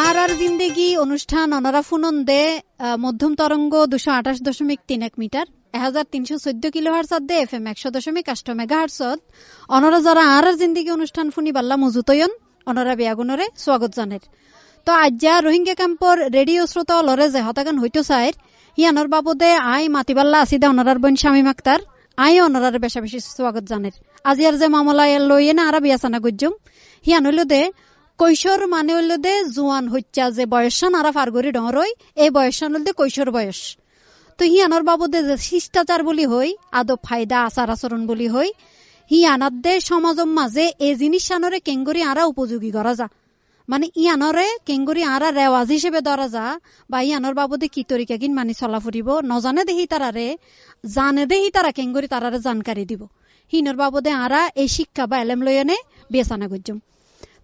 আর আর জিন্দেগি অনুষ্ঠান অনারা ফুনন্দে মধ্যম তরঙ্গ দুশো আঠাশ দশমিক তিন এক মিটার, এহাজার তিনশো চোদ্দ কিলো হার্সাদে এফ এম একশো দশমিক আষ্ট মেগা হার্সত অনরা যারা আর আর জিন্দেগি অনুষ্ঠান ফুনি বাল্লা মজুতয়ন, অনরা বেয়াগুনরে স্বাগত জানের। তো আজ্যা রোহিঙ্গা ক্যাম্পর রেডিও শ্রোতা লরে যে হতাগান হইতো চাইর হিয়ানোর বাবদে আই মাতিবাল্লা আসিদা অনরার বোন শামীম আক্তার আই অনরার বেশা বেশি স্বাগত জানের। আজিয়ার যে মামলা লইয়ে না আরা বিয়াসানা গুজ্জুম হিয়ান হইল দে কৈশোর মানে হইল দে জোয়ান হইচা যে বয়সান আরা ফারগরি ডরই এই বয়সান হল দে কৈশোর বয়স। তো হিয়ানোর বাবদে যে শিষ্টাচার বলি হই আদব ফায়দা আচার আচরণ বলি হই দে সমাজম মাঝে এই জিনিস সানরে কেঙ্গরি আরা উপযোগী করা যা। মানে ইয়ানরে কেঙ্গুরি আরা রেওয়াজ হিসেবে ধরা যা, বা ইয়ানর বাবদে কি তরিকা কিন মানি চলা ফুরিব নজানে দেহি তারারে জানে দেহি তারা কেঙ্গুরি তারারে জানকারি দিব। হিনর বাবদে আরা এই শিক্ষা বা এলেম লয়নে বেসানা গজ্জম।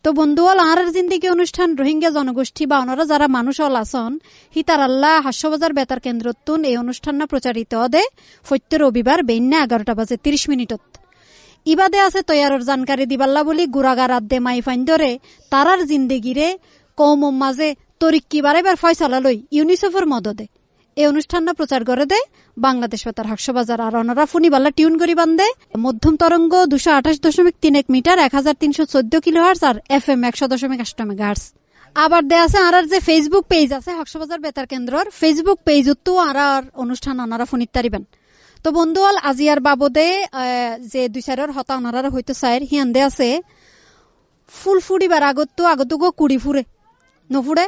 তো বন্ধু বন্ধুয়াল আর জিন্দিগি অনুষ্ঠান রোহিঙ্গা জনগোষ্ঠী বা অনারা যারা মানুষ অল আসন হিতার আল্লাহ হাস্যবাজার বেতার কেন্দ্রতুন এই অনুষ্ঠান প্রচারিত দে। ফত্য রবিবার বেন্যা এগারোটা বাজে তিরিশ মিনিটত। ইবাদে আছে তৈয়ারর জানকারি দিবাল্লা বলি গুড়াগার আদ্দে মাই ফাইন ধরে তারার জিন্দেগিরে কৌম মাঝে তরিক্কি বারে বার ফয়সালা লই ইউনিসেফের মদদে। এই অনুষ্ঠান না প্রচার করে দে বাংলাদেশ বেতার হাস্যবাজার আর অনরা ফুনিবাল্লা টিউন করি বান্ধে। মধ্যম তরঙ্গ দুশো আঠাশ দশমিক তিন এক মিটার, এক হাজার তিনশো চোদ্দ কিলো হার্স আর এফ এম একশো দশমিক আষ্ট মেগা হার্স আবার দে আছে আর যে ফেসবুক পেজ আছে হাস্যবাজার বেতার কেন্দ্রর ফেসবুক পেজতো আর আর অনুষ্ঠান আনারা ফুনিত তারিবেন। তো বন্ধুয়াল আজিয়ার বাবদে যে দুই চারের হতা অনারার হইতে চাইর হিয়ান্দে আছে, ফুল ফুড়িবার আগত আগত গো কুড়ি ফুরে নফুড়ে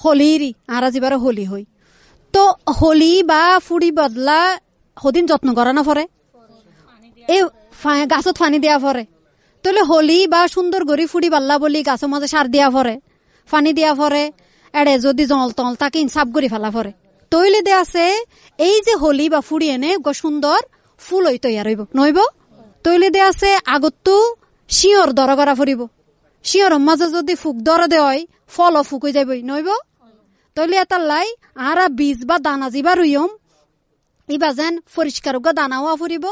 হলিরি। আর আজিবার হোলি হই। তো হোলি বা ফুড়ি বদলা সদিন যত্ন করা না ফরে এই গাছত পানি দিয়া ফরে তাহলে হোলি বা সুন্দর গড়ি ফুড়ি পাল্লা বলি গাছের মাঝে সার দিয়া ফরে পানি দিয়া ফরে এড়ে যদি জল তল তাকে ইনসাফ করি ফেলা ফরে তৈলে দে আছে, এই যে হোলি বা ফুড়ি এনে সুন্দর ফুল হই তৈয়ার হইব। নইব তৈলে দে আছে আগতো শিয়র দর করা ফুরিব শিয়র মাঝে যদি ফুক দর দে হয়, ফল ফুক হয়ে যাবই। নইব তৈলে এটা লাই আরা বীজ বা দানা যিবা রুইম ইবা যেন পরিষ্কার উগা দানাও ফুরিব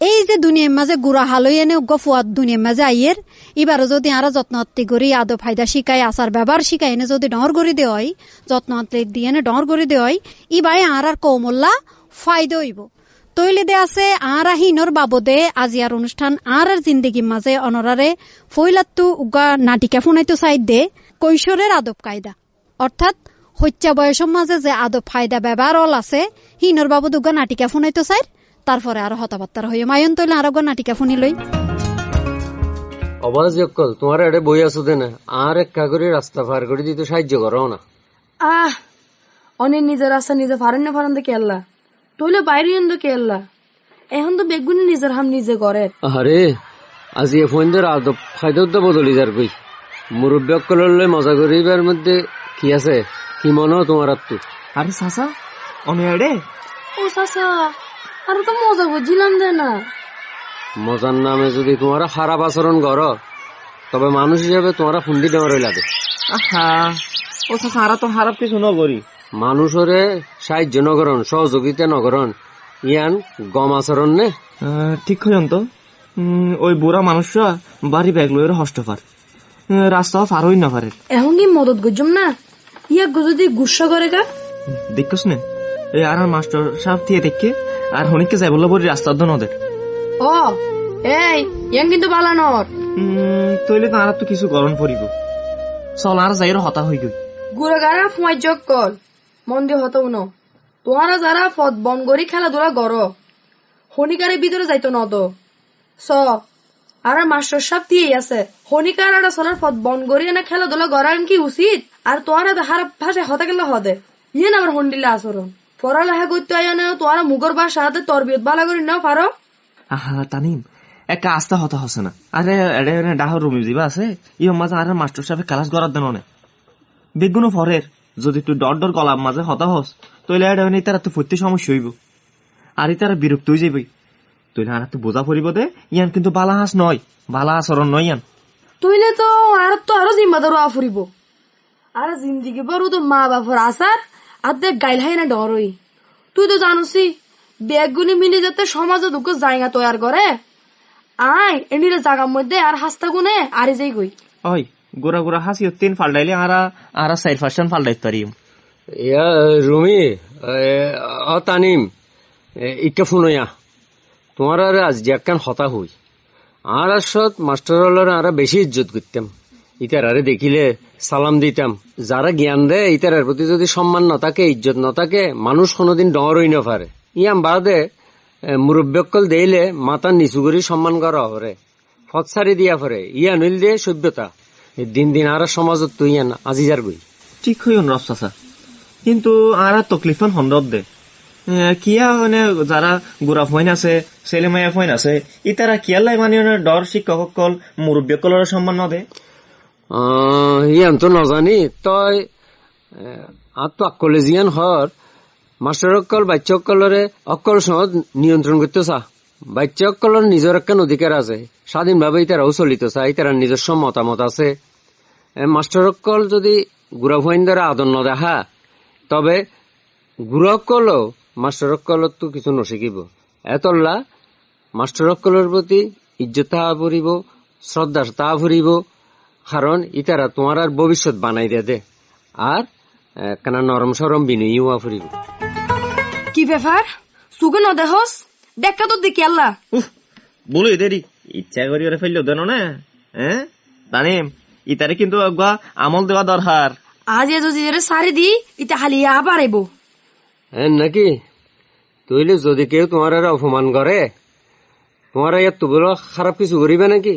এই যে দুনিয়ার মাঝে গুড়া হালই এনে উগ্গ ফুয়াদ দুনিয়ার মাঝে আইয়ের এবারও যদি আরা যত্ন আত্মি করি আদো ফায়দা শিকাই আচার ব্যবহার শিকাই এনে যদি ডর করে দেওয়া হয় যত্ন আত্মি দিয়ে এনে ডর করে দেওয়া হয় ইবাই আর আর কৌমল্লা ফায়দা হইব। তৈলে দে আছে আর হিনর বাবদে আজি আর অনুষ্ঠান আর আর জিন্দগির মাঝে অনরারে ফইলাত্তু উগা নাটিকা ফুনাইতো সাইড দে কৈশোরের আদব কায়দা। অর্থাৎ হত্যা বয়সের মাঝে যে আদব ফায়দা ব্যবহার অল আছে হিনর বাবদ উগা নাটিকা ফুনাইতো চাই তারপরে আরও হতাবার্তার হইয়া মায়ন তৈলে আরও গা নাটিকা ফুনি লই। অবাজ অক্কল তোমার এড়ে বই আছো দেনা। আর একা করে রাস্তা পার করে দিতে সাহায্য করো না। আহ অনেক নিজের রাস্তা নিজে ফারেন না ফারেন তো কেল্লা তইলে বাইরে এন তো কেল্লা এখন তো বেগুনি নিজের হাম নিজে করে। আরে আজি এ ফোন ধর আদব ফায়দা তো বদলি যার কই। মুরব্বী অক্কলের মজা করিবার মধ্যে কি আছে? কি মনে হয় তোমার তো আরে চাচা অনেয়ারে। ও চাচা আর তো মজা বুঝছিলাম দে না। মজার নামে যদি তোমার খারাপ আচরণ করো তবে মানুষ হিসেবে তোমার ফুন্দি দেওয়ার লাগে আহা ও আরা তো খারাপ কিছু নকরি মানুষরে সাহায্য নগরণ সহযোগিতা নগরণ ইয়ান গম আচরণ নে। ঠিক হইন তো। ওই বুড়া মানুষরা বাড়ি ব্যাগ লইয়ের হষ্ট পার। রাস্তাও পার হই না পারে এখন কি মদত গুজম না? ইয়া যদি গুসা করে গা? দেখছস নে এই আর মাস্টার সাহেব দিয়ে দেখকে আর হনিককে যাই বলল বলি রাস্তার দন ওদের। ও এই ইয়াং কিন্তু বালানোর। তইলে তো আর তো কিছু গরম পড়িব। চল আর যাইয়ের হতা হই গই গুড়াগারা ফুমাই যোগ কর মন দিয়ে হতো ন। তোমারা যারা ফদ বন করি খেলাধুলা গর শনিকারের ভিতরে যাইতো ন তো। স আর মাস্টার সাহেব দিয়ে আছে শনিকার আর চলার ফদ বন করি এনে খেলাধুলা করা কি উচিত? আর তোয়ারা তো হারাপ ভাষায় হতা গেলে হদে ইয়ে না আমার হন্ডিলে আচরণ পড়ালেখা করতে আইয়া না তোয়ারা মুগর ভাষাতে তরবিয়ত বালা করি নাও পারো আহা তানিম একটা আস্তা হতা হসে না। আরে এড়ে ডাহর রুমি দিবা আছে। ইয়ম মাঝে আর মাস্টার সাহেব ক্লাস করার দেন অনেক। বেগুনো ফরের যদি তুই ডর ডর গলার মাঝে হতা হস তইলে এড়ে এনে তারা তো ফুটতে সমস্যা হইব। আর তারা বিরক্ত হয়ে যাবি তইলে আর তো বোঝা পড়িব দে ইয়ান কিন্তু বালা হাস নয় বালা আচরণ নয় ইয়ান। তুইলে তো আর তো আরও জিম্মাদারও আফুরিব। আর জিন্দিগি বড় তো মা বাপর আসার আর দেখ গাইল হাই না ডরই। তুই তো জানুসি ব্যাগগুলি মিলে যাতে সমাজে দুঃখ জায়গা তৈয়ার করে। আয় এনিরে জাগার মধ্যে আর হাস্তা গুনে আরে যাই গই ওই গোড়া গোড়া হাসি তিন ফাল্টাইলে আরা আরা সাইড ফার্সন ফাল্টাইতে পারি ইয়া রুমি অ তানিম ইকা ফুনয়া তোমার আর আজ একখান হতা হই। আর আসত মাস্টার আর বেশি ইজ্জত করতাম। ইতার আরে দেখিলে সালাম দিতাম। যারা জ্ঞান দেয় ইতার প্রতি যদি সম্মান ন থাকে ইজ্জত ন থাকে মানুষ কোনোদিন ডর হই না পারে ইয়াম বাদে মুরব্বকল দেইলে মাথা নিচু করে সম্মান করা হরে ফৎসারি দিয়া ফরে ইয়া নইল দিয়ে সভ্যতা। দিন দিন আর সমাজত তুই ইয়ান আজিজার গই ঠিক হই অনুরব চাচা। কিন্তু আরা তকলিফন হন্ডব দে। কিয়া মানে যারা গুড়া ফইন আছে ছেলে মায়া আছে ইতারা কিয়ালাই মানে ডর শিক্ষকসকল মুরব্বীসকলৰ সম্মান নদে? আহ, ইয়ান তো নজানি। তই আর তো আকলে জিয়ান হর বাচ্চা অকলরে অকল সহজ নিয়ন্ত্রণ করতে চা। বাচ্চা অকলের নিজের একখান অধিকার আছে স্বাধীনভাবে ইতারাও চলিত চা। ইতারার নিজস্ব মতামত আছে। অকল যদি গুড়া ভইন দ্বারা আদর দেখা তবে গুড়া অকলও মাস্টার অকলত তো কিছু নশিকিব। এতল্লা মাস্টার অকলের প্রতি ইজ্জত ফুরিব শ্রদ্ধা তাহা ফুরিব কারণ ইতারা তোমার আর ভবিষ্যৎ বানাই দে দে। আর কানা নরম সরম বিনয়ী হওয়া ফুরিব। কি ব্যাপার? সুগে ন দেহস? দেখা তো দেখি আল্লাহ। উফ বলো এদেরই ইচ্ছা করি ওরে ফেলল দেন না। হ্যাঁ তানিম ইতারে কিন্তু একবার আমল দেওয়া দরকার। আজ এ যদি সারি দি ইটা হালি আবার আইব হ্যাঁ নাকি? তইলে যদি কেউ তোমার আর অপমান করে তোমার ইয়ার তো বলো খারাপ কিছু করিবে নাকি?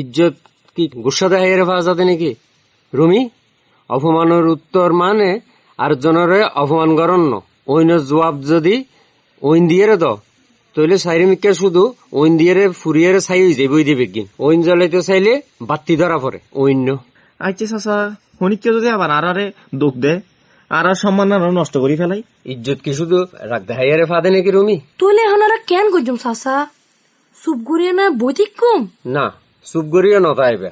ইজ্জত কি গুসা দেখাই পাওয়া যাবে নাকি? রুমি অপমানের উত্তর মানে আর জনরে অপমান ন। অন্য জবাব যদি ওইন দিয়ে দ তইলে সাইরে মিকা শুধু ওইন দিয়ে ফুরিয়ে ছাই হয়ে যাবে ওই দিবে গিন। ওইন জ্বলাইতে চাইলে বাতি ধরা পড়ে অন্য আইছে চাচা শনিককে যদি আবার আরারে দুঃখ দে আর আর সম্মান আরও নষ্ট করি ফেলাই। ইজ্জত কি শুধু রাগ দেখাইয়ারে ফাদে নাকি রুমি? তুলে এখন আর কেন করছুম চাচা? চুপ করিয়ে না বৈঠিক কম? না চুপ করিয়া নতাইবে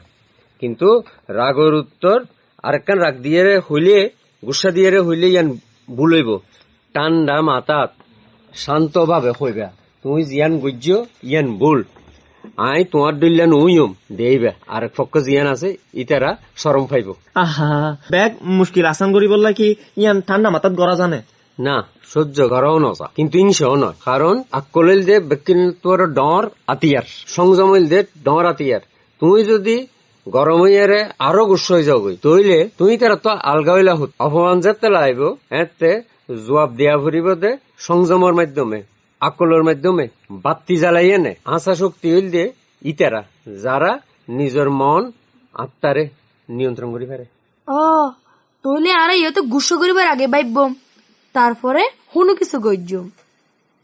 কিন্তু রাগর উত্তর আরেকখান রাগ দিয়ে হইলে, গুসা দিয়ে হইলে ইয়ান ভুলইব ঠান্ডা মাতাত শান্তভাবে হইবে। তুমি জিয়ান গুজ্য ইয়ান ভুল। আই তোমার দইলান উইয়ম দেইবে। আর পক্ষ জিয়ান আছে, ইতারা সরম পাইব। আহা, ব্যাগ মুশকিল আসান করি বললা কি ইয়ান ঠান্ডা মাথাত গড়া জানে? না, সহ্য করাও নজা কিন্তু ইনসাও নয়। কারণ আকলিল দে ব্যক্তিত্বর ডর আতিয়ার, সংযমিল দে ডর আতিয়ার, তুমি যদি গরম হইয়ারে আরও গুস্স হয়ে যাও তইলে তুমি তারা তো আলগা হইলা হত। অপমান যেতে লাইব এতে জবাব দিয়া ফুরিব দে সংযমের মাধ্যমে আকলের মাধ্যমে বাত্তি জ্বালাই এনে আশা শক্তি হইল দে ইতারা, যারা নিজের মন আত্মারে নিয়ন্ত্রণ করি পারে ও তুলে আর ইয়তে গুসো করিবার আগে বাইবম তারপরে হনু কিছু গজ্জম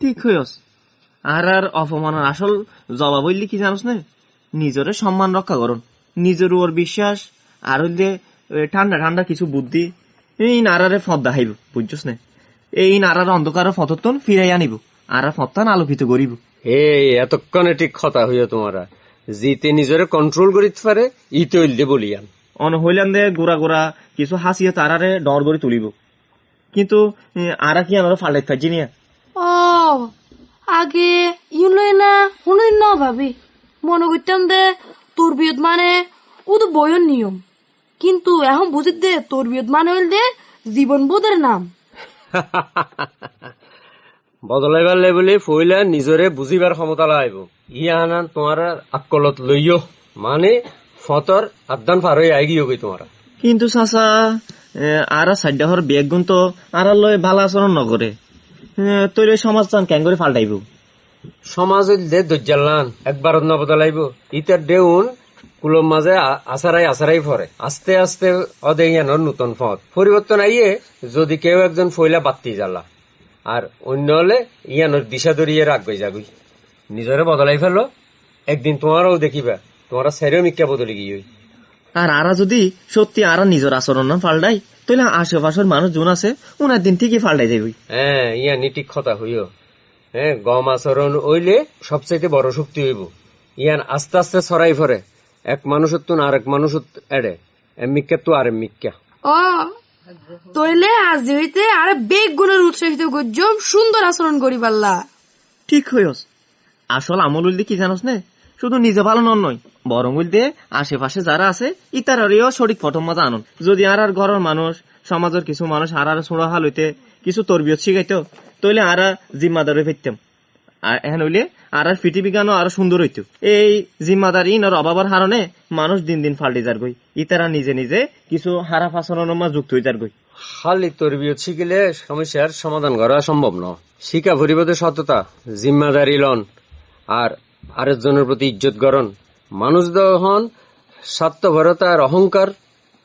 ঠিক হইস। আর আর অপমানের আসল জবাব হইলি কি জানোস না? নিজরে সম্মান রক্ষা করুন। নিজের ওর বিশ্বাস আর হইলে ঠান্ডা ঠান্ডা কিছু বুদ্ধি এই নারারে ফদ দেখাইব বুঝছস না? এই নারার অন্ধকারের ফতত্তন ফিরাই আনিব আর ফত্তান আলোকিত করিব। হে এতক্ষণে ঠিক কথা হইয়া তোমারা। জিতে নিজরে কন্ট্রোল করিতে পারে ইতে হইলে বলিয়ান। অন হইলাম দে গোড়া গোড়া কিছু হাসিয়ে তারারে ডর করে তুলিব। কিন্তু আরা কি আমার ফাল্টাই পাইছি নিয়া? ও আগে ইউনই না শুনুই ন ভাবি। মনে করতাম দে তোর বিয়ত মানে ও তো বয়ন নিয়ম। কিন্তু এখন বুঝিত দে তোর বিয়ত মানে হইল দে জীবন বোধের নাম। বদলাইবার বলে ফইলা নিজরে বুঝিবার ক্ষমতা লাইব। ইয়া তোমার আকলত লইও। মানে ফতর আদান পার হয়ে আই গিয়ে গই তোমারা। কিন্তু চাচা এ, আরা সাইডা হর গুণ তো আরা লয় ভালো আচরণ নকরে তৈরি সমাজ চান কেন করে ফাল্টাইব? সমাজ দে দজ্জালান একবার ন বদলাইব ইতার দেউন কুলম মাঝে আসারাই আসারাই ফরে আস্তে আস্তে অদে ইয়ানোর নতুন পথ। পরিবর্তন আইয়ে যদি কেউ একজন ফইলা বাত্তি জ্বালা, আর অন্য হলে ইয়ানোর দিশা ধরিয়ে রাখবে যাগুই নিজরে বদলাই ফেলো। একদিন তোমারও দেখিবা তোমার সেরেও মিক্কা বদলে গিয়ে। আর আরা যদি সত্যি আরা নিজের আচরণ না ফাল্টাই তাহলে আশেপাশের মানুষ যোন আছে উনার দিন ঠিকই ফাল্টাই যাবি হ্যাঁ ইয়া নিটিক কথা হইও। হ্যাঁ গম আচরণ হইলে সবচাইতে বড় শক্তি হইব। ইয়ান আস্তে আস্তে ছড়াই ফরে এক মানুষের তো আর এক মানুষের এড়ে। মিক্কা তো আর মিক্কা ও তইলে আজ হইতে আর বেগ গুণের উৎসাহিত গজ্জম সুন্দর আচরণ করি পারলা ঠিক হইস। আসল আমল উল্লি কি জানোস না? শুধু নিজে ভালো নন নয় বরং বলতে আশেপাশে যারা আছে ইতারারিও সঠিক প্রথম মজা আনন। যদি আর আর ঘরের মানুষ, সমাজের কিছু মানুষ আর আর ছোড়া হাল হইতে কিছু তরবিয়ত শিখাইতো তাহলে আর জিম্মাদারে ফেরতাম। আর এখন হইলে আর আর পৃথিবী গান আরও সুন্দর হইতো। এই জিম্মাদারি ইনার অভাবের কারণে মানুষ দিন দিন ফাল্টি যার গই ইতারা নিজে নিজে কিছু হারা ফাসনের মা যুক্ত হয়ে যার গই খালি তরবিয়ত শিখিলে সমস্যার সমাধান করা সম্ভব ন শিক্ষা পরিবর্তে সততা, জিম্মাদারি লন, আর আরেকজনের প্রতি ইজ্জত গরণ মানুষ দহন স্বার্থপরতা আর অহংকার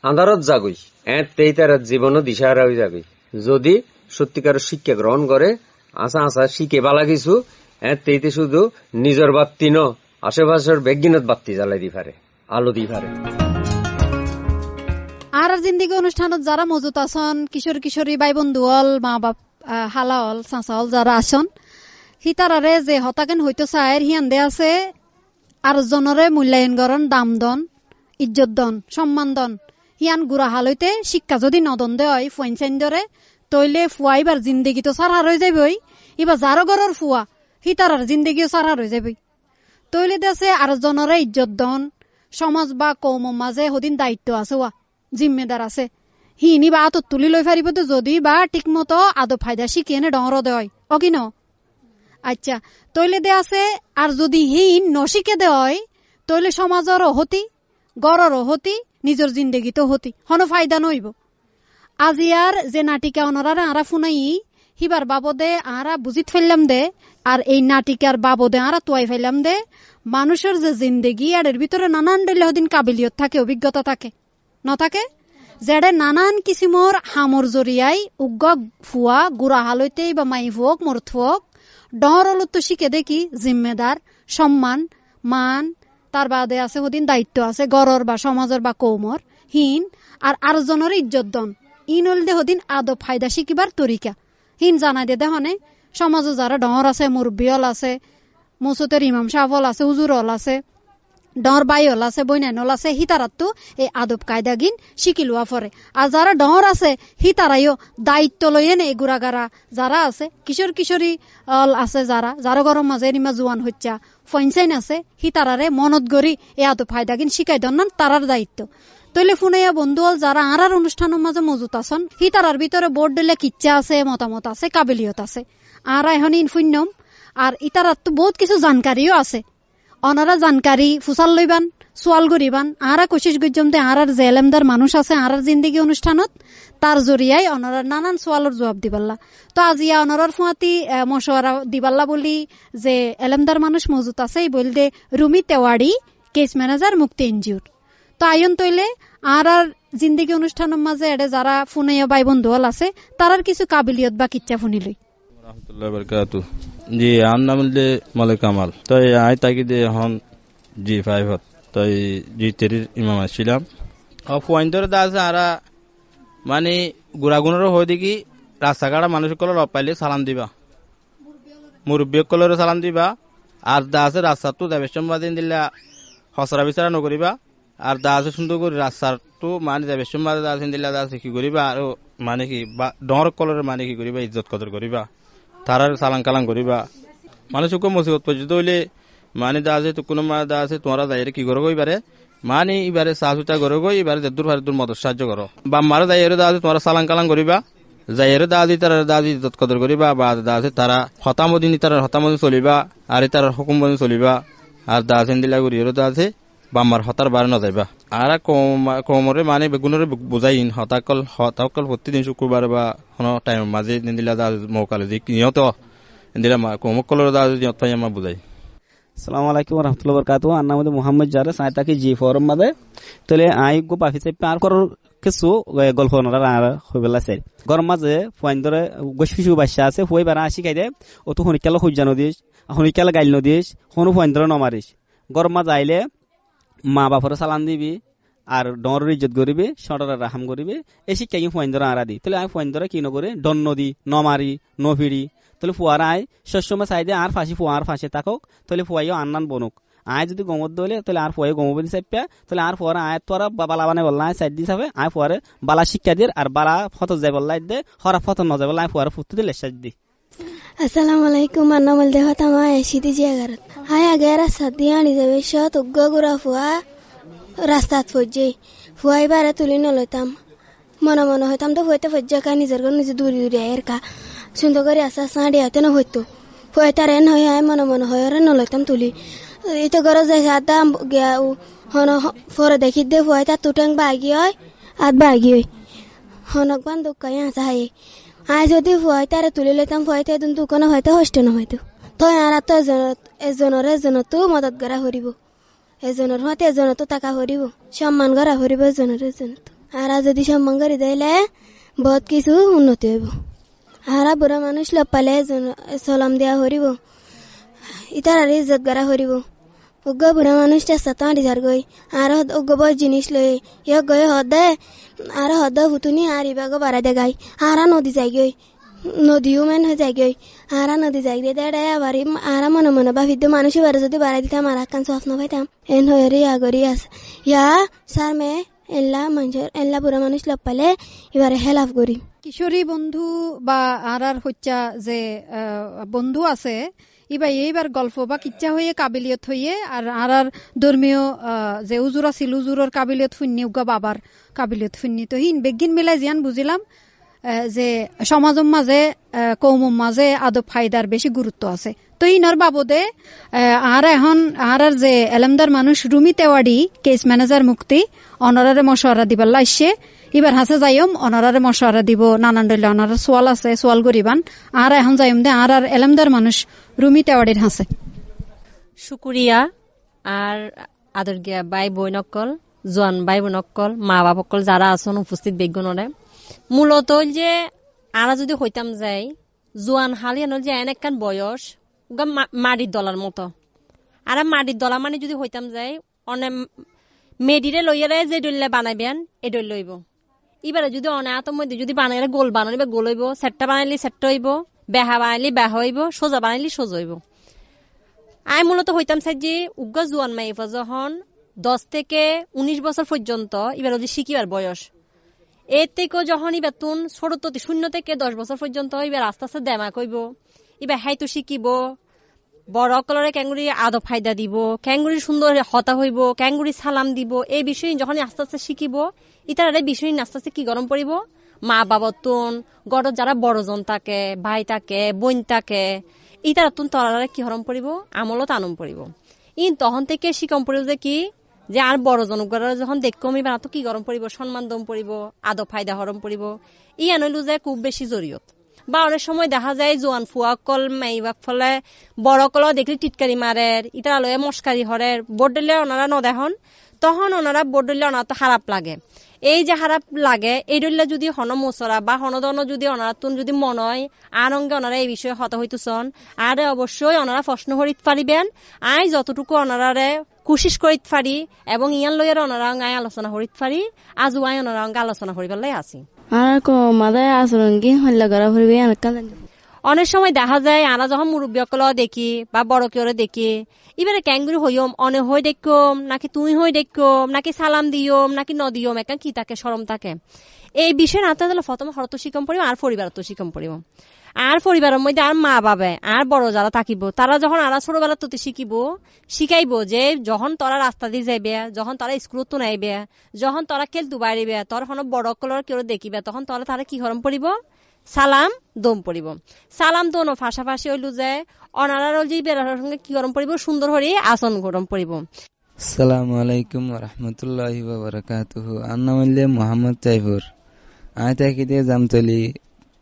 আন্ধারত জাগুই। এতেই তার জীবনও দিশাহারা হয়ে যাবে। যদি সত্যিকার শিক্ষা গ্রহণ করে আশা আশা শিখে বালা কিছু এতেইতে শুধু নিজের বাত্তি ন আশেপাশের বেগিনত বাত্তি জ্বালাই দি পারে আলো দি পারে আর জিন্দিগি অনুষ্ঠানত যারা মজুত আছন, কিশোর কিশোরী বাই বন্ধু হল, মা বাপ হালা হল, চাচা হল যারা আসন হিতারারে যে হতাকেন হয়তো চায়ের হিয়ান দে আছে, আর জনরে মূল্যায়ন করন দাম দন, ইজ্জত দন, সম্মান দন। হিয়ান গুড়া হালইতে শিক্ষা যদি নদন দে হয় ফুয়াইন চাইন দরে, তইলে ফুয়া এবার জিন্দেগি তো সারহার হয়ে যাবই এবার যারো গরর ফুয়া হিতারার জিন্দেগিও সারহার হয়ে যাবই তইলে দেশে আর জনরে ইজ্জত দন, সমাজ বা কৌম মাঝে সদিন দায়িত্ব আছে ওয়া, জিম্মেদার আছে। হিনি বা আতত তুলি লৈ ফারিব যদি বা ঠিকমতো আদব ফায়দা নে ডর দেয় ন? আচ্ছা তইলে দে আছে, আর যদি হিন নশিকে দে হয় তইলে সমাজের হতি গড়র হতি, নিজের জিন্দগিতে হতি, হন ফায়দা নইব। আজি আর যে নাটিকা অনরারে আরা ফুনাই, হিবার বাবদে আরা বুঝিত ফেললাম দে, আর এই নাটিকার বাবদে আরা তুয়াই ফেললাম দে, মানুষের যে জিন্দেগি আর এর ভিতরে নানান হদিন কাবিলিয়ত থাকে, অভিজ্ঞতা থাকে। নথাকে যেডে নানান কিসিমর হামর জরিয়াই উগ্গ ফুয়া, গুড়া হালইতেই বা মাই ফুয়ক মোর থুয়ক ডর তো শিখে দেখি, জিম্মেদার, সম্মান, মান, তার বাদে আছে হদিন দায়িত্ব আছে গড়র বা সমাজের বা কৌমর, হীন, আর আরজনের ইজ্জত দন। ইন দে হদিন আদব ফায়দা শিকিবার তরিকা। হীন জানাই দে দেহনে, সমাজ যারা ডর আছে মুরব্বিয়ল আছে, মুসুতের ইমাম সাহল আছে হুজুরল আছে ডর বাইল আছে বৈনাইনল আছে হিতারাতো এই আদব কায়দা গিন শিকি লোৱা ফরে আর যারা ডর আছে হিতারাইও দায়িত্ব লইয়ে নে গুড়াগারা যারা আছে কিশোর কিশোরী আছে যারা যারা গরম মাঝে নিমা জোয়ান হচ্ছা ফইনসাইন আছে হিতারারে মনত গড়ি এই আদব কায়দা গিন শিকাই দন তারার দায়িত্ব। তইলে ফুনাইয়া বন্ধু হল যারা আরার অনুষ্ঠানের মাঝে মজুত আছেন হিতারার ভিতরে বোর্ড দিলে কিচ্ছা আছে, মতামত আছে, কাবিলিয়ত আছে। আরা এখন ইনফুন্যম আর ইতারার তো বহুত কিছু জানকারিও আছে। অনারা জানকারি, ফুসাল লইবান, সোয়াল করিবান আরা কোশিশ করছম দে আরার যে এলেমদার মানুষ আছে আরার জিন্দগি অনুষ্ঠানত, তার জরিয়াই অনারার নানান সোয়ালর জবাব দিবাল্লা। তো আজিয়া অনারার ফুয়াতি মশওয়ারা দিবাল্লা বলি যে এলেমদার মানুষ মজুত আছে বল দে রুমি তেওয়াড়ি কেস ম্যানেজার মুক্তি এনজিওর। তো আয়ন তৈলে আর জিন্দগি অনুষ্ঠানের মাঝে এডে যারা ফুনাইয়া বাই বন্ধু আছে, তারার কিছু কাবিলিয়ত বা কিচ্ছা ফুনিলই। রহমতুল্লাহ জি আমার নাম মালিক কামাল। তাই আই তাকি দে এখন জি ফাইভত তাই জি তেরির ইমাম আসছিলাম। পয়েন্টর দা আছে আরা মানে গুড়াগুণেরও হয় দেখি রাস্তাঘাটা মানুষ কলর পাইলে সালাম দিবা। মুরব্বী কলর সালাম দিবা। আর দা আছে রাস্তাটো দেবেশম বাদিন দিলা হসরা বিচারা নকরিবা আর দা আছে সুন্দর করে রাস্তাটো মানে দেবেশম বাদে দা আছে দিলা দা আছে কি করিবা আর মানে কি, বা ডর কলর মানে কি করিবা ইজ্জত কদর করিবা তারার সালাং কালাং করিবা। মানুষকে মুসিবত পর্যন্ত হইলে মানে দা আছে কোনো মা দা আছে, তোমরা যাইরে কি করো এবারে? মানে এবারে সাহসুতা করো গো, এবারে দেদুর ফারে দূর মত সাহায্য করো। বা মারা যাইরে দা আছে, তোমরা সালাং কালাং করিবা। যাইরে দা দি তারা দা দি ইজ্জত কদর করিবা। বা দা আছে, তারা হতামদিন তারা হতামদিন চলিবা, আর তার হুকুম চলিবা। আর দা আছে দিলা দা আছে। বাম্মার হতার বারে নযাইবা আর কমরে মানে বেগুনরে বুঝাইন হতাকল হতাকল প্রতিদিন শুক্রবার বা কোনো টাইম মাঝে দিলা দা মৌকালে যে নিয়ত দিলা কমকলর দা নিয়ত পাই আমার বুঝাই সালাম আলাইকুম রহমতুল্লাহ বরকাতু আর নাম মোহাম্মদ জারে সাই তাকি জি ফরম মাদে তলে আই গো পাফি চাই পার করার কিছু গল্প নরা আর হইবেলা চাই গরম মাঝে ফুয়াইন ধরে গছ কিছু বাচ্চা আছে ফুয়াই বারা আসি খাই দে। ও তো হনিকাল খুঁজা নদিস হনিকাল গাইল নদিস হনু ফুয়াইন ধরে নমারিস গরম মাঝে আইলে মা বাপরে সালাম দিবি, আর ডর ইজ্জত করিবি সডর রাহাম করিবি। এই শিক্ষা কি ফুয়াইন ধরে আরা দি তাহলে আমি ফুয়াইন ধরে কি নকরি ডন নদী নমারি নফিড়ি তাহলে ফুয়ার আয় সবসময় দিয়ে আর ফাঁসি, ফুয়ার ফাঁসে থাকুক। তাহলে ফুয়াইও আন্নান বনুক। আয় যদি গমত দলে, তাহলে আর ফুয়াই গমব দি তাহলে আর ফুয়ার আয়, তোরা বালা বানাই বললা সাইড দি চাবে আয় ফুয়ারে বালা শিক্ষা দিয়ে আর বালা ফটো যাই বললাই দে, হরা ফটো নজাই বললা আয়, ফুয়ার ফুটতে দিলে সাইড দি। আসসালামু আলাইকুম আন্নামল দেহ তামা এসিদি জিয়াগারত হাই আগে রাস্তা দিয়ে আনি যাবে সত উগ্গ গুড়া ফুয়া, রাস্তাত ফজ্জে ফুয়াই বারে তুলি নলইতাম মনে মনে হইতাম তো হইতে ফজ্জা কা নিজের ঘর নিজে দূরি দূরি আয়ের কা। সুন্দর করে আসা সাঁড়ি হইতে না হইতো। ফুয়াই তার এন হয় আয়, মনে মনে হয় রে নলইতাম তুলি। ইতো ঘর যাই আদা গিয়া হন ফরে দেখি দে ফুয়াই তার তুটেং বাগি হয় আদ বাগি হয়। হনক বান দুঃখাই আসা হাই আই যদি ফুয়াই তারে তুলি লইতাম ফুয়াই তাই দুন দোকানে হয়তো হস্তে নহয়তো। তই আর তো এজনত এজনৰ এজনতো মদত গৰা হৰিব। এজনৰ হতে এজনতো টাকা হৰিব সম্মান গৰা হৰিব এজনৰ এজনত। আর যদি সম্মান করে দিলে, বহুত কিছু উন্নতি হইব আর বুড়া মানুষ লপ পালে এজন- সলাম দেয়া হরিব ইতার আর ইজ্জত গড়া হরিব উগ্গ বুড়া মানুষ চেষ্টা তো আঁটি যার গই আর উগ্গ বয় জিনিস লই ইয়ক গই হদে আর হদ হুতুনি আর ইবাগ বাড়া দে গাই আর নদী যাই গই নদীও মেন হয়ে যাই গই আর নদী যাই দিয়ে দেড়ে আবার আর মনে মনে বা ভিদ্য মানুষ এবারে যদি বাড়াই দিতাম আর কান স্বপ্ন পাইতাম এন হয়ে রে আগরি আছে। ইয়া স্যার মে এল্লা মানুষের এল্লা বুড়া মানুষ লপ পালে এবারে হেলাফ করি কিশোরী বন্ধু বা আর হচ্ছা যে বন্ধু আছে ইবা এইবার গল্প বা কিচ্ছা হয়ে কাবিলিয়ত হইয়ে আর আর আর ধর্মীয় যে উজুর আছিল উজুরের কাবিলিয়ত শুনি উগা বাবার কাবিলিয়ত শুনি তো হিন বেগিন মিলাই জিয়ান বুঝিলাম যে সমাজের মাঝে কৌমর মাঝে আদব ফায়দার বেশি গুরুত্ব আছে। তো ইনর বাবদে আর এখন, আর আর যে এলমদার মানুষ রুমি তেওয়াডি কেস ম্যানেজার মুক্তি, অনারারে মশওয়ারা দিবার লাইছে এবার হাসে যাইম, অনারারে মশওয়ারা দিব, নানান ডলে অনারার সোয়াল আছে, সোয়াল গরিবান আর এখন যাইম দে, আর আর এলমদার মানুষ রুমি তেওয়াডির হাসে। শুকুরিয়া, আর আদর গিয়া বাই বই নকল জোয়ান বাই বোন নকল মা বাপ অকল যারা আছেন উপস্থিত বেগুনরে মূলত যে, আরা যদি হইতাম যাই, জোয়ান হালিয়ান যে এন একখান বয়স মা- মাটির দলার মতো। আর মাটির দলা মানে যদি হইতাম যাই, অনে মেডিরে লইয়ারে যে ডলে বানাইবেন, এ ডল লইব এবারে যদি অনায়াত মধ্যে যদি বানাইলে গোল বানাইলে গোল হইব, সেটটা বানাইলে সেটটা হইব, বেহা বানাইলে বেহা হইব, সোজা বানাইলে সোজা হইব। আই মূলত হইতাম চাই যে উগ্র জোয়ান মাইফা যখন দশ থেকে উনিশ বছর পর্যন্ত এবার যে শিকিবার বয়স, এর থেকেও যখন এবার তুন ছোট শূন্য থেকে দশ বছর পর্যন্ত এবার আস্তে আস্তে দেমা কইব এবার হাইতো শিকিব বড় কলরে ক্যাঙ্গুরি আদব ফায়দা দিব ক্যাঙ্গুরি সুন্দর হতা হইব, ক্যাঙ্গুরি সালাম দিব, এই বিষয় যখন আস্তে আস্তে শিকিব ইতার বিষয় আস্তে আস্তে কি গরম পড়িব? মা, বাবা তুন গড় যারা বড়জন থাকে ভাই থাকে বোন থাকে ইতার তুন তলারে কি হরম পড়িব? আমলত আনম পড়িব। ইন তখন থেকে শিকম পড়িব যে কি? যে আর বড় জনগণের যখন দেখকম এবার তো কি গরম পড়িব? সম্মান দম পড়িব, আদব ফায়দা হরম পড়িব। ই আনইলো যে খুব বেশি জরিয়ত। বা অনেক সময় দেখা যায় জোয়ান ফুয়া কল মাইবাক ফলে বড় কল দেখলি টিটকারি মারের ইটা লয়ে মস্কারি হরের বডলে ওনারা নদেহন তখন ওনারা বডলে ওনারা তো খারাপ লাগে। এই যে খারাপ লাগে, এই ডলে যদি হন মোচরা বা হনদন যদি ওনারা তুন যদি মন হয় আর অঙ্গে ওনারা এই বিষয়ে হত হইতেছন। আর অবশ্যই ওনারা প্রশ্ন করিত পারিবেন। আই যতটুকু ওনারারে কোশিস করিত পারি এবং ইয়ান লইয়ার ওনারা আলোচনা করিত পারি আজও আই ওনারা আলোচনা করিবার লাই আছি। অনেক সময় দেখা যায়, আনা যখন মুরব্বী অকল দেখি বা বড় কেউ দেখি এবারে ক্যাঙ্গুরি হইম অনে হয়ে দেখম, নাকি তুই হয়ে দেখম, নাকি সালাম দিয়ম, নাকি নদিয়ম একটা কি তাকে সরম তাকে। এই বিষয়ে না তাহলে প্রথমে হরত শিকম পড়িব আর পরিবার তো শিকম পড়িব। আর পরিবারের মধ্যে আর মা বাবা, আর বড় যারা থাকিব, তারা যখন আরা ছোটবেলা তোতে শিখিব, শিখাইব যে যখন তোরা রাস্তা দিয়ে যাইবে, যখন তোরা স্কুলত তো নাইবে যখন তোরা খেলতু বাইরিবে তোর হন বড় কলর কেউ দেখিবে, তখন তোরা তারা কি হরম পড়িব? সালাম, দম পড়িব। সালাম দোনো ফাঁসাফাঁসি হইল যে অনারার যে বেড়ার সঙ্গে কি গরম পড়িব? সুন্দর হরি আসন গরম পড়িব। সালাম আলাইকুম রহমতুল্লাহি বারাকাতুহু। আন্নামল্লে মোহাম্মদ তাইফুর। আই থাকি দিয়ে জামতলি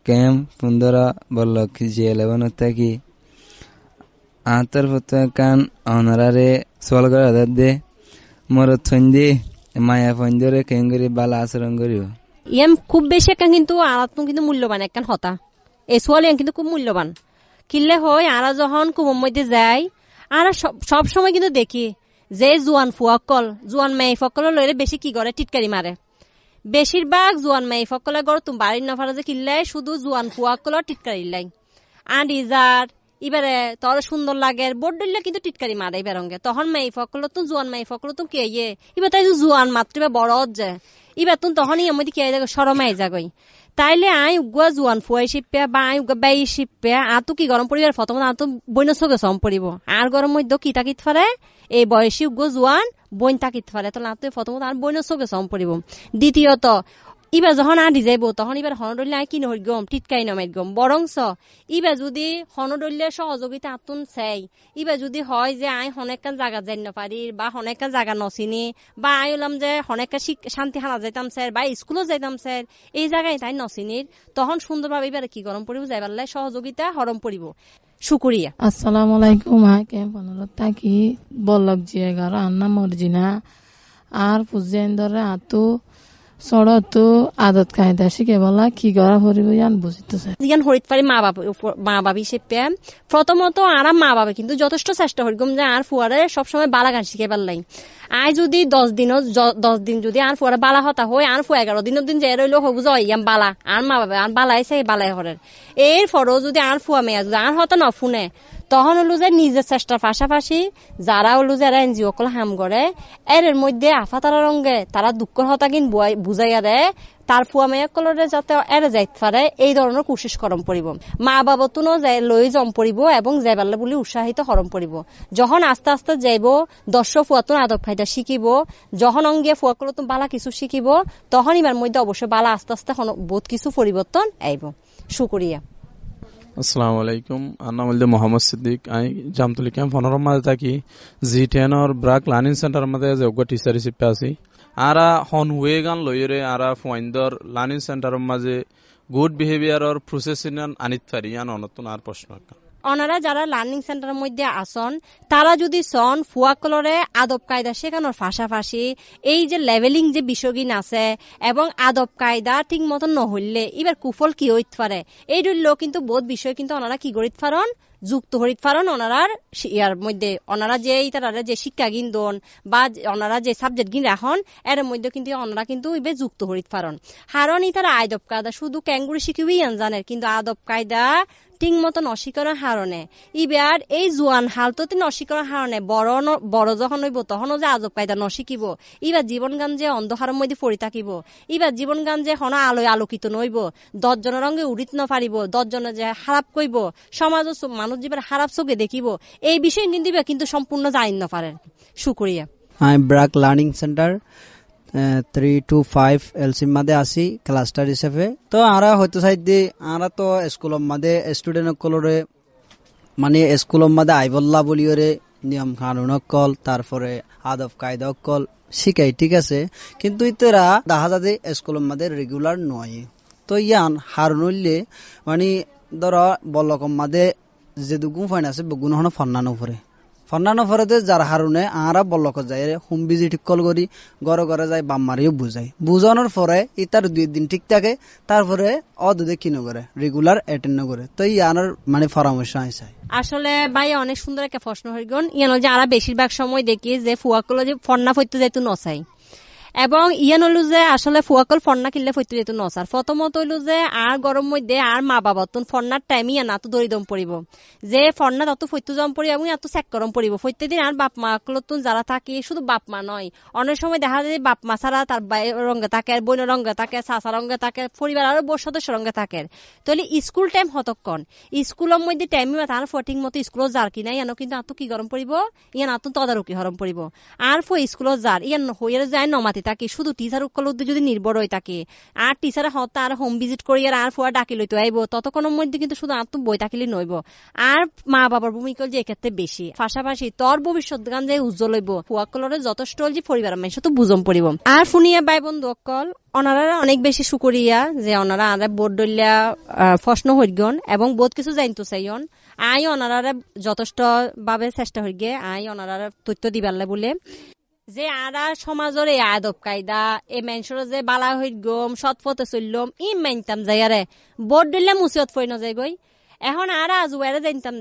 ক্যাম্প পুন্দরা বল্লক জি এলেভেন থাকি ফতো কান অনারারে সোয়াল করে আদার দে। মোর থন্দি, মায়া ফন্দরে কেঙ্গরি বালা আচরণ করিব। ইয়াম খুব বেশি একটা কিন্তু আরাত কিন্তু মূল্যবান একখান হতা। এই সোয়াল কিন্তু খুব মূল্যবান। কিনলে হয়, আরা যখন কুমোর মধ্যে যায়, আর সব সময় কিন্তু দেখি যে জোয়ান ফুয়াকল, জোয়ান মেয়ে ফকল লইলে বেশি কি করে, টিটকারি মারে। বেশিরভাগ জোয়ান মাই ফকলে গড় তুমি বাড়ির নফারা যে কিনলাই শুধু জোয়ান ফুয়াকল টিটকারি লাই। আন্ড ইজার এবারে তোর সুন্দর লাগে বোর্ড দিলে কিন্তু টিটকারি মারে এবার অঙ্গে তখন মাই ফকল তুম, জোয়ান মাই ফকল তুম কে ইয়ে? এবার তাই জোয়ান মাত্র এবার বড় যে এবার তুমি তখনই আমি কে যাগো সরমাই যাগই তাইলে আই উগুয়া জোয়ান ফুয়াই শিপে বা আই উগা বাই শিপে, আতো কি গরম পরিবার প্রথমত আতো বইন সগে সম পড়িব। আর গরম মধ্য কি তাকিত ফারে এই বয়সী উগুয়া জোয়ান বইন তাকিত ফারে তো আতো ফতম আর বইন সগে সম পড়িব। দ্বিতীয়ত ইবা যখন আদি যাইব, তখন ইবার আই কি নহর গম টিটকাই নমাই গম। বরংস ইবা যদি হনদল্যের সহযোগিতা আতুন চাই ইবা যদি হয় যে আই হনেকান জায়গা যাই পারি বা হনেকান জায়গা নচিনি, বা আই ওলাম যে হনেকা শান্তি হানা যাইতাম স্যার বা স্কুলও যাইতাম স্যার এই জায়গায় তাই নচিনির তখন সুন্দরভাবে এবারে কি গরম পড়িব যাইবার লাই সহযোগিতা হরম পড়িব শুকুরিয়া আসসালামু আলাইকুম, হাই কে পনেরো তাকি বল্লক জিয়ে গার আন্না মর্জিনা আর পুজেন্দরে আতু সড়তো আদত কায়দা শিখে বলা, কি করা হরিব ইয়ান বুঝিতেছে। জিগান হরিত পারি মা বাবা মা বাবা হিসেবে প্রথমত আর মা বাবা কিন্তু যথেষ্ট চেষ্টা করিগম যে আর ফুয়ারে সবসময় বালা গান শিখে পারলাই আই যদি দশ দিন দশ দিন যদি আর ফুয়ারে বালা হতা হয়, আর ফুয়া এগারো দিনের দিন যে রইল, হবু যে ইয়াম বালা। আর মা বাবা আর বালাই চাই বালাই হরের। এর ফরও যদি আর ফুয়া মেয়া, যদি আর হতা নফুনে তখন হলো যে নিজের চেষ্টার পাশাপাশি যারা হলো যে এরা এনজিও কল হাম করে এর মধ্যে আফা তারা রঙে তারা দুঃখর হতা কিন বুঝাইয়া দেয় তার ফুয়া মেয়ে কলরে যাতে এরে যাইতে পারে এই ধরনের কোশিস করম পড়িব মা বাবা তুনো লই জম পড়িব এবং যাইবালে বলে উৎসাহিত হরম পড়িব যখন আস্তে আস্তে যাইব দর্শ ফুয়াতুন আদব খাইটা শিখিব যখন অঙ্গে ফুয়া কলতুন বালা কিছু শিখিব তখন ইমার মধ্যে অবশ্যই বালা আস্তে আস্তে বহুত কিছু পরিবর্তন আইব শুকুরিয়া আসসালামু আলাইকুম। আর নাম হল মোহাম্মদ সিদ্দিক। আমি জামতলি ক্যাম্প ফোনের মাঝে থাকি। জি টেনর ব্রাক লার্নিং সেন্টার মাঝে যোগ্য টিচার হিসেবে আছি। আরা হন হুয়ে গান লইরে, আরা ফুয়াইন্দর লার্নিং সেন্টারের মাঝে গুড বিহেভিয়ারর প্রসেসিং আনিত পারি আন অনতুন আর প্রশ্ন ওনারা যারা লার্নিং সেন্টারের মধ্যে আসন, তারা যদি সন ফুয়াকলরে আদব কায়দা শেখানোর পাশাপাশি এই যে লেভেলিং যে বিষয়গিন আছে এবং আদব কায়দা ঠিক মতন নহইলে এবার কুফল কি হইতে পারে? এই ধরলেও কিন্তু বোধ বিষয় কিন্তু ওনারা কি করিত পারন? যুক্ত হরিত পারন ওনারার ইয়ার মধ্যে। ওনারা যে তারা যে শিক্ষা গিন দন বা ওনারা যে সাবজেক্ট গিন রাখন, এর মধ্যে কিন্তু ওনারা কিন্তু ইবে যুক্ত হরিত পারন। হারণ ই তারা আদব কায়দা শুধু ক্যাঙ্গুরি শিখিবি জানের কিন্তু আদব কায়দা ঠিক মতন অস্বীকারের হারণে ইবার এই জোয়ান হালততে নস্বীকারের হারণে বড় বড় যখন হইব তখনও যে আজব কায়দা নশিকিব ইবার জীবন গান যে অন্ধকারের মধ্যে পড়ি থাকিব। ইবার জীবন গান যে হন আলোয় আলোকিত নইব দশজনের রঙে উড়িত নপারিব দশজনে যে খারাপ কইব সমাজ মানুষ যেবার খারাপ চোখে দেখিব। এই বিষয়ে কিন্তু কিন্তু সম্পূর্ণ জানিন নপারেন শুক্রিয়া I BRAC learning centre three two five এলসির মাঝে আসি ক্লাস্টার হিসেবে তো আমরা হয়তো চাই দি আমরা তো স্কুলের মাঝে স্টুডেন্ট সকলরে মানে স্কুলের মাঝে আইবল্লা বলিওরে নিয়ম কানুন কল তারপরে আদব কায়দা কল শিখাই ঠিক আছে কিন্তু ইতরা দেখা যায় স্কুলের মাঝে রেগুলার নয় তো ইয়ান হারনুল্লে মানে ধর বলকম মাদে যে দুগুণ ফাইন আছে বেগুন হন ফন্নানো পরে ফন্নানো ফরেতে যার হারুনে আরা বল্লক যায় হুম বিজি ঠিক কল করি ঘরে ঘরে যায়, বাম মারিও বুঝাই বুঝানোর পরে ইতার দুই দিন ঠিক থাকে, তারপরে অদুদে কিনো করে রেগুলার অ্যাটেন্ড করে। তো ইয়ানোর মানে পরামর্শ আইসাই আসলে ভাই, অনেক সুন্দর একটা প্রশ্ন হইগন। ইয়ানো যে আরা বেশিরভাগ সময় দেখি যে ফুয়াকলো যে ফন্না ফইতে যাইতো নসাই এবং ইয়ান হলো যে আসলে ফুয়াকল ফন্না কিনলে ফইতে যেত নসার প্রথমত হইল যে আর গরম মধ্যে আর মা বাবা ফন্নার টাইম ইয়ান এত দড়ি দম পড়িব। যে ফন্না তত ফইতে জম পড়িব, এবং এত চেক গরম পড়িব। ফইতে দিন আর বাপ মা তুন যারা থাকে শুধু বাপ মা নয়। অনেক সময় দেখা যায় বাপ মা ছাড়া তার রঙে থাকে বোন রঙে থাকে চাচা রঙে থাকে পরিবার আরও বড় সদস্য রঙে থাকে। তাহলে স্কুল টাইম হতক্ষণ স্কুলের মধ্যে টাইম তার ফটিং মতো স্কুলত যার কিনা ইয়ানো কিন্তু আতো কি গরম পড়িব? ইয়ান আতো তদারকি হরম পড়িব। আর ফ স্কুলত যার ইয়ান হইয়ার যায় নমাতি থাকে শুধু টিচার উৎকল যদি নির্ভর হয়ে থাকে আর টিচার হত আর হোম ভিজিট করি আর আর ফুয়া ডাকি লইতে আইব। ততক্ষণের মধ্যে কিন্তু শুধু আর বই থাকিলে নইব। আর মা বাবার ভূমিকা যে এক্ষেত্রে বেশি। পাশাপাশি তোর ভবিষ্যৎ গান যে উজ্জ্বল হইব, ফুয়া কলরে যথেষ্ট যে পরিবার মানুষ তো বুঝম পড়িব। আর ফুনিয়া বাই বন্ধু অকল ওনারা অনেক বেশি সুকরিয়া যে ওনারা আরে বোর্ড দলিয়া প্রশ্ন হইগন এবং বহুত কিছু জানতো চাইন আই ওনারা যথেষ্ট ভাবে চেষ্টা হইগে আই ওনারা তথ্য দিবারলে বলে। যে আরা সমাজের এই আদব কায়দা এই মানুষের যে বালা হই গম, সৎ পথে চললম, ই মানতাম যাই আরে। বোর্ড দিলে মুসিবত ফই না যাই গই। এখন আর আজ ওয়ারে জানতাম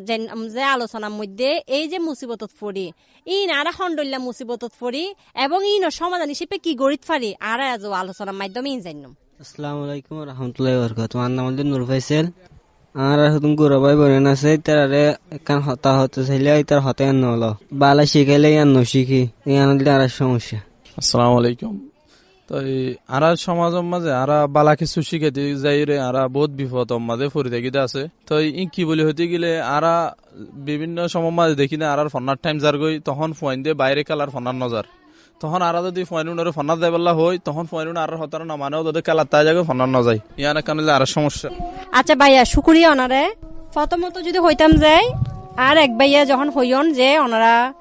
যে আলোচনার মধ্যে এই যে মুসিবতত পড়ি ইন আরা খন্ডল্লা মুসিবতত পড়ি, এবং ইন সমাধান হিসেবে কি গড়িত পারি, আর আজ আলোচনার মাধ্যমে ইন জানলাম। আসসালামু আলাইকুম রহমতুল্লাহ বরকাত আমার নাম নূর ফাইসেল আর হুতুম গুরবাই বনেন আছে তারে একখান হতা হতে চাইলে তার হতে নল বালা শিখাইলে ইয়ান নশিখি ইয়ান দিলে আর সমস্যা। আসসালামু আলাইকুম। তো আরা সমাজের মাঝে আরা বালা কিছু শিখাইতে যাই রে, আরা বহুত বিপদ মাঝে পড়ে থাকিতে আছে। তো ই কি বলি হইতে গেলে, আরা বিভিন্ন সময় মাঝে দেখি না আর ফন্নার টাইম যার গই, তখন ফোন দিয়ে বাইরে খেলার ফন্নার নজার। তখন আরা যদি ফোন উনারে ফন্নার দেবেলা হয় তখন উনার আর হতার না মানেও যদি খেলার তাই জায়গায় ফন্নার ন যায় ইয়ার কারণে আর সমস্যা। আচ্ছা ভাইয়া, শুকুরিয়া ওনারে। প্রথমত যদি হইতাম যে, আর এক ভাইয়া যখন হইয়ন যে, ওনারা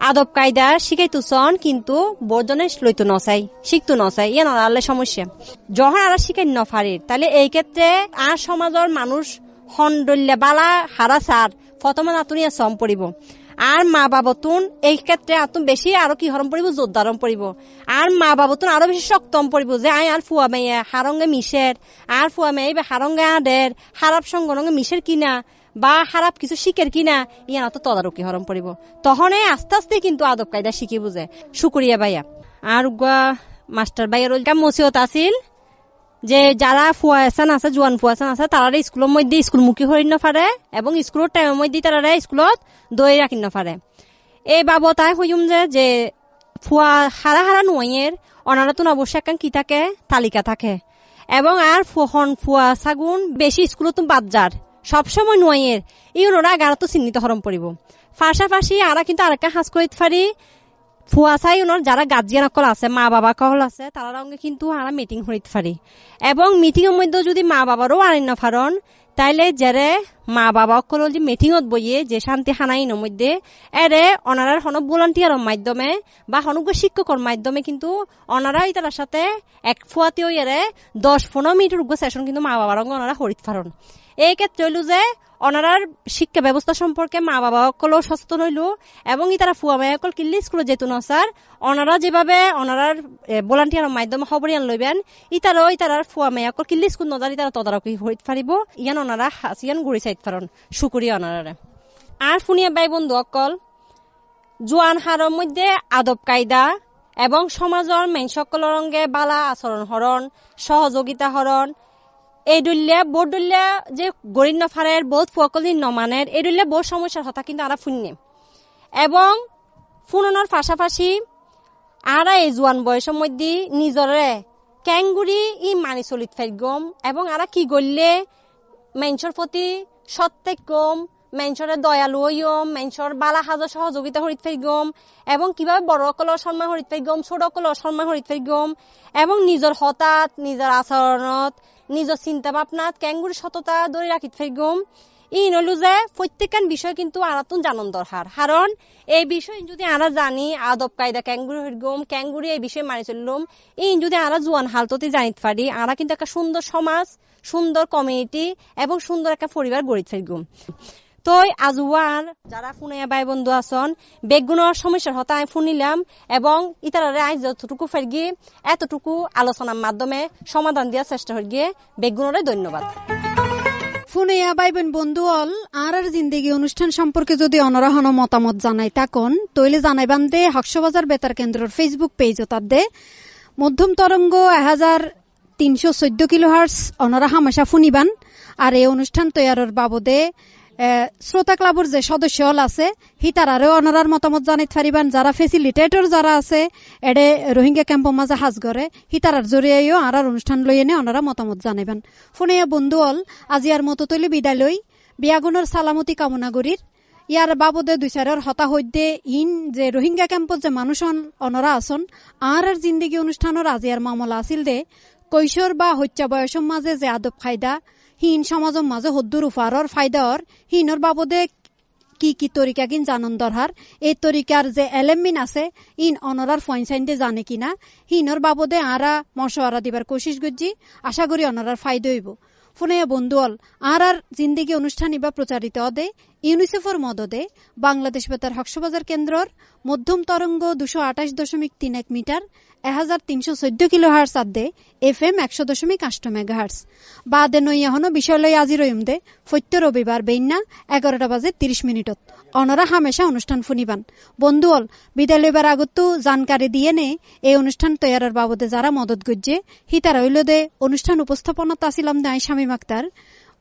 আদব কায়দা শিখাইতুছন কিন্তু বর্জনে লইতো নচাই শিখতো নচাই ইয়ে নড়ালে সমস্যা। যখন আর শিখাই নফারে তাহলে এই ক্ষেত্রে আর সমাজের মানুষ হন্ডল্যা বালা হারা সার প্রথমে নাতুনিয়া সম পড়িব। আর মা বাবতুন এই ক্ষেত্রে আতুন বেশি আরও কি হরম পড়িব, জোরদারম পড়িব। আর মা বাবতুন আরও বেশি শক্তম পড়িব যে, আই আর ফুয়া মেয়ে হারঙ্গে মিশের, আর ফুয়া মেয়ে বা হারঙ্গে আডের হারাপ সঙ্গ মিশের কিনা, বা খারাপ কিছু শিখের কিনা ইয়ান তো তদারকি হরম পড়িব। তখন আস্তে আস্তে কিন্তু আদব কায়দা শিখি বুঝে। শুকুরিয়া ভাইয়া। আর মাস্টার ভাইয়ের মসিহত আছিল। যে যারা ফুয়াসান আছে, জোয়ান ফুয়াসান আছে তারা স্কুলের মধ্যে স্কুলমুখী হই নফারে এবং স্কুলের টাইমের মধ্যে তারা স্কুলত দই রাখি নফারে এই বাবতায় হইম যে যে ফুয়া হারা হারা নুয়াইয়ের অনারাতুন অবশ্যই একখান কি থাকে? তালিকা থাকে। এবং আর ফুহন ফুয়া সাগুন বেশি স্কুলত বাদ যার সবসময় নুয়াইয়ের এই ওনারা গাড়াতো চিহ্নিত হরম পড়িব পাশাপাশি আরা কিন্তু আরেকটা হাজ করিতে পারি ফুয়া চাই ওনার যারা গার্জিয়ান সকল আছে, মা বাবা কল আছে তারা রঙে কিন্তু আরা মিটিং হইতে পারি এবং মিটিং এর মধ্যে যদি মা বাবারও আনিন ফারন তাইলে যারে মা বাবা সকল যে মিটিংত বইয়ে যে শান্তি হানাইনের মধ্যে এরে অনারার হনক ভলান্টিয়ারের মাধ্যমে বা হনক শিক্ষকর মাধ্যমে কিন্তু অনারাই তার সাথে এক ফুয়াতেও এরে দশ পনেরো মিনিটের সেশন কিন্তু মা বাবার ওনারা হরিত ফারন এই ক্ষেত্রে যে অনারার শিক্ষা ব্যবস্থা সম্পর্কে মা বাবা সকলও সচেতন হইল, এবং তারা ফুয়া মায়া সকল কিল্লি স্কুলে যেত না স্যার, অনারা যেভাবে অনারার ভলান্টিয়ারের মাধ্যমে খবরিয়ান লইবেন ইতারও ইতারার ফুয়া মায়া সকল কিল্লি স্কুল নজারি তারা তদারকি হইতে পারিব, ইয়ান অনারা হাসিয়ান গুড়ি চাইতে পারেন। শুকুরিয়া অনারারে। আর ফুনিয়া বাই বন্ধু অকল জোয়ান হারের মধ্যে আদব কায়দা এবং সমাজৰ মেইন সকলৰ ৰংগে বালা আচৰণ হৰণ, সহযোগিতা হৰণ এই দুল্যা যে গরিব নফারের বহুত ফুয়াকলি নমানের এই দুল্যা বহুত সমস্যার কথা কিন্তু আরা ফুন্নে এবং ফুননের পাশাপাশি আরা এই জোয়ান বয়সের মধ্যে নিজরে ক্যাঙ্গুরি ই মানি চলিত গম, এবং আরা কি গড়লে মেঞ্চর প্রতি সত্যেক গম মেঞ্চরে দয়ালু হইম মেঞ্চর বালা সাজ সহযোগিতা হরিত গম, এবং কীভাবে বড় অকলৰ সম্মান হরিত গম ছোট অকলৰ সম্মান হরিত গম, এবং নিজৰ হতাত, নিজৰ আচৰণত নিজৰ চিন্তা ভাবনাত ক্যাঙ্গুর সততা ধরে রাখি গম। ই নলু যে প্রত্যেকখান বিষয় কিন্তু আরাতুন জানন দরকার কারণ এই বিষয় যদি আরা জানি আদব কায়দা ক্যাঙ্গুরি হইগম ক্যাঙ্গুরি এই বিষয়ে মানি চললুম, ই যদি আরা জোয়ান হালততে জানিত পারি আরা কিন্তু একটা সুন্দর সমাজ সুন্দর কমিউনিটি এবং সুন্দর একটা পরিবার গড়িত ফেলগুম তই আজুয়ার যারা ফুনাইয়া বাই বন্ধু আছন বেগুনের সমস্যার হতা আমি শুনিলাম এবং ইতারারে আজ যতটুকু ফেরগি এতটুকু আলোচনার মাধ্যমে সমাধান দেওয়ার চেষ্টা করি বেগুনরে ধন্যবাদ। ফুনিয়া ভাই বোন বন্ধু অল আর আর জিন্দেগি অনুষ্ঠান সম্পর্কে যদি অনরাহন মতামত জানাই তাকন তৈলে জানাইবান দে হকসবাজার বেতার কেন্দ্রের ফেসবুক পেজ তার দে। মধ্যম তরঙ্গ হাজার তিনশো চৈদ্য কিলো হার্স অনরা হামেশা ফুনিবান আর এই অনুষ্ঠান তৈয়ারের বাবদে শ্রোতা ক্লাবর যে সদস্য হল আছে, হিতারারে অনরার মতামত জানাইতে পারিবান যারা ফেসিলিটেটর যারা আছে, এডে রোহিঙ্গা ক্যাম্পের মাঝে হাজ করে, হিতারার জরিয়েও আর অনুষ্ঠান লই এনে অনরা মতামত জানাইবেন। ফোনে বন্ধু হল আজি আর মতো তৈলি বিদায় লই। বিয়াগুনের সালামতি কামনা করির। ইয়ার বাবদে দুই চারের হতা হইতে ইন যে রোহিঙ্গা ক্যাম্পত যে মানুষ অনরা আসন আর আর জিন্দিগি অনুষ্ঠানের আজি আর মামলা আছিল দে। কৈশোর বা হত্যা বয়সের মাঝে যে আদব খাইদা হিন সমাজের মাঝে হদ্দুর উফারর ফায়দার হিনর বাবদে কি কি তরিকা কিন জানন দরহার এই তরিকার যে এলেমিন আছে, ইন অনরার দে জানে কিনা। হিনর বাবদে আরা মশওয়ারা দিবার কোশিস গুজি আশা করি অনরার ফায়দা হইব। ফোনে বন্ধু অল আর আর জিন্দিগি অনুষ্ঠান ইবা প্রচারিত অদে, ইউনিসেফর মদদে বাংলাদেশ বেতার হকসবাজার কেন্দ্রর মধ্যম তরঙ্গ দুশো আঠাশ দশমিক তিন এক মিটার এক হাজার তিনশো কিলো হার্স আদে এফ এম একশো দশমিক আষ্ট মেগা হার্স বাদে নই এখনও বিষয় লই আজি রইম দে, ফৈত্য রবিবার বেইনা এগারোটা বাজে তিরিশ মিনিটত। অনরা হামেশা অনুষ্ঠান ফুনিবান বন্ধু অল বিদায় লইবার আগতো জানকারি দিয়ে নে? এই অনুষ্ঠান তৈয়ারের বাবদে যারা মদত গজ্জে হিতার হইল দে অনুষ্ঠান উপস্থাপনাত আসিলাম দে আই স্বামী মাক্তার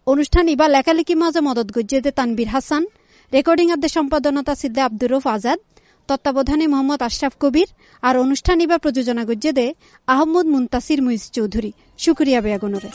অনুষ্ঠান ইবা লেখালেখি মাঝে মদত গজ্জে দে তানবির হাসান রেকর্ডিং আদে সম্পাদনতা সিদ্ধে আব্দুর রফ আজাদ। তত্ত্বাবধানে মোহাম্মদ আশরাফ কবির। আর অনুষ্ঠান ইবা প্রযোজনা গজ্জে দে আহমদ মুন্তাসির মুইজ চৌধুরী। শুক্রিয়া বেয়াগুনরে